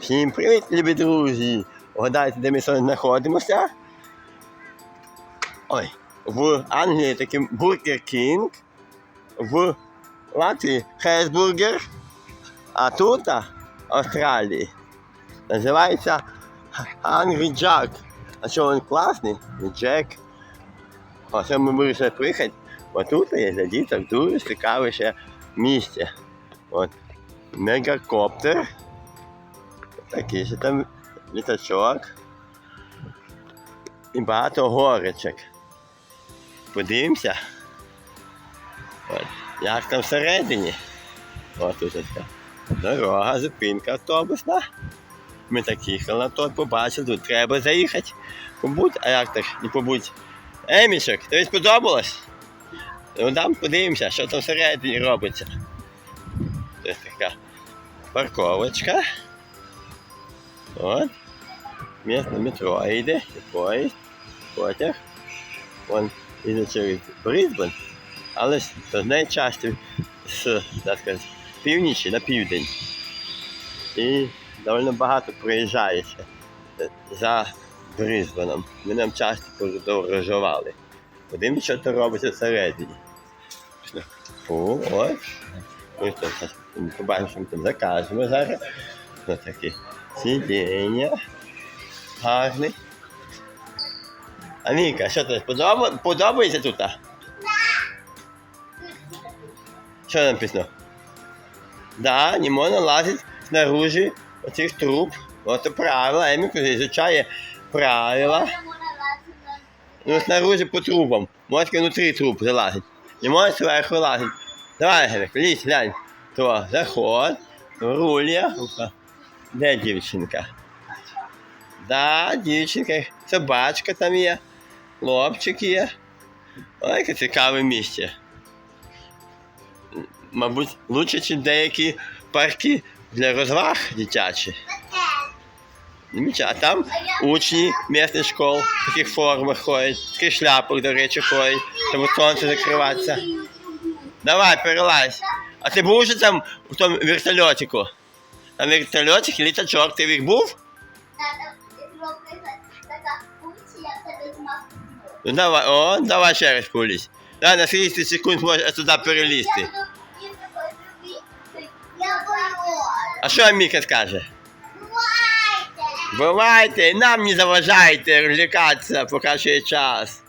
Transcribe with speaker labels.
Speaker 1: Всім привіт, любі друзі! Угадайте, де ми сьогодні знаходимося? Ой, в Англії такий Бургер Кінг, в Латвії Хесбургер, а тут а, Австралії. Називається Angry Jack. А що він класний? Джек. А це ми вирішили приїхати. Бо тут є для діток дуже цікаве ще місце. От. Мегакоптер. Такий ще там літачок. І багато горочок. Подивимося. От. Як там всередині. Ось тут така дорога, зупинка автобусна. Ми так їхали на той, побачили, тут треба заїхати. Побудь, а як так не побудь. Емішок, тобі сподобалось? Ну там подивимося, що там всередині робиться. Це така парковочка. От. Місто метро йде, поїзд, потяг. Вон іде через Брисбен, але з частини з, так сказати, північі на південь. І доволі багато приїжджає ще е, за Брисбеном. Ми нам часто подорожували. Подивимось, що то робиться всередині. О, ось. Ми побачимо, що ми там закажемо зараз. Ось такі сидіння. Гарний. Аміка, що подоба... подобається тут? а? Що написано? Да, не можна лазити снаружи оцих труб. От це правило. Еміка изучає правила. Ну, снаружи по трубам. Можете внутри труб залазить. Не можеш зверху лазить. Давай, Гелик, лізь, глянь. То, заход. Руля. Де дівчинка? Да, дівчинка. Собачка там є. Хлопчик є. Ой, яке цікаве місце. Мабуть, лучше, ніж деякі парки для розваг дитячі. А там учні місних школ в таких формах ходять, в таких шляпах, до речі, ходять, тому сонце закривається. Давай, перелазь. А ти був вже там у тому вертольотику? Там вертольотик, літачок, ти в їх був? Ну давай, о, давай ще раз полізь. Да, на 30 секунд можеш туди перелізти. А що Міка скаже? Бувайте, нам не заважайте розвлікатися, поки ще є час.